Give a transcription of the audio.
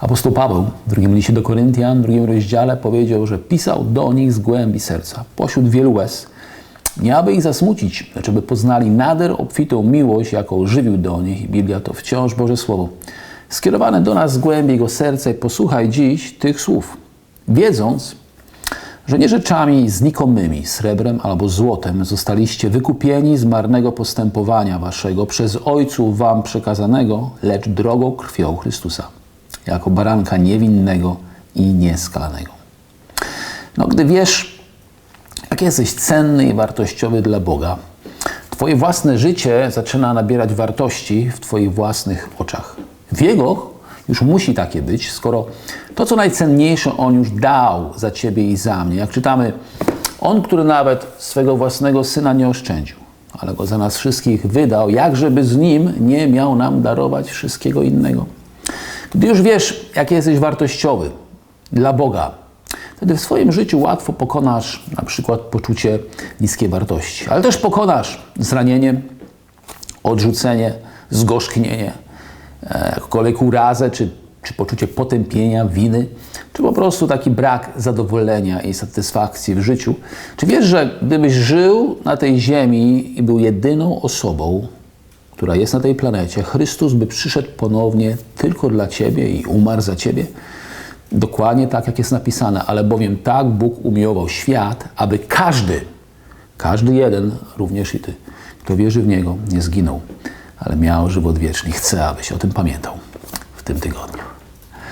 Apostoł Paweł w drugim liście do Koryntian, w drugim rozdziale powiedział, że pisał do nich z głębi serca, pośród wielu łez, nie aby ich zasmucić, lecz aby poznali nader obfitą miłość, jaką żywił do nich. Biblia to wciąż Boże Słowo. Skierowane do nas z głębi Jego serca i posłuchaj dziś tych słów, wiedząc, że nie rzeczami znikomymi, srebrem albo złotem, zostaliście wykupieni z marnego postępowania waszego przez Ojców wam przekazanego, lecz drogą krwią Chrystusa, jako baranka niewinnego i nieskalanego. No, gdy wiesz, jak jesteś cenny i wartościowy dla Boga, Twoje własne życie zaczyna nabierać wartości w Twoich własnych oczach. W Jego już musi takie być, skoro to, co najcenniejsze On już dał za Ciebie i za mnie. Jak czytamy, On, który nawet swego własnego Syna nie oszczędził, ale Go za nas wszystkich wydał, jakżeby z Nim nie miał nam darować wszystkiego innego. Gdy już wiesz, jaki jesteś wartościowy dla Boga, wtedy w swoim życiu łatwo pokonasz na przykład poczucie niskiej wartości, ale też pokonasz zranienie, odrzucenie, zgorzknienie, e, jakkolwiek urazę, czy, czy poczucie potępienia, winy, czy po prostu taki brak zadowolenia i satysfakcji w życiu. Czy wiesz, że gdybyś żył na tej ziemi i był jedyną osobą, która jest na tej planecie, Chrystus by przyszedł ponownie tylko dla Ciebie i umarł za Ciebie? Dokładnie tak, jak jest napisane, ale bowiem tak Bóg umiłował świat, aby każdy, każdy jeden, również i Ty, kto wierzy w Niego, nie zginął, ale miał żywot wieczny. Chcę, abyś o tym pamiętał w tym tygodniu.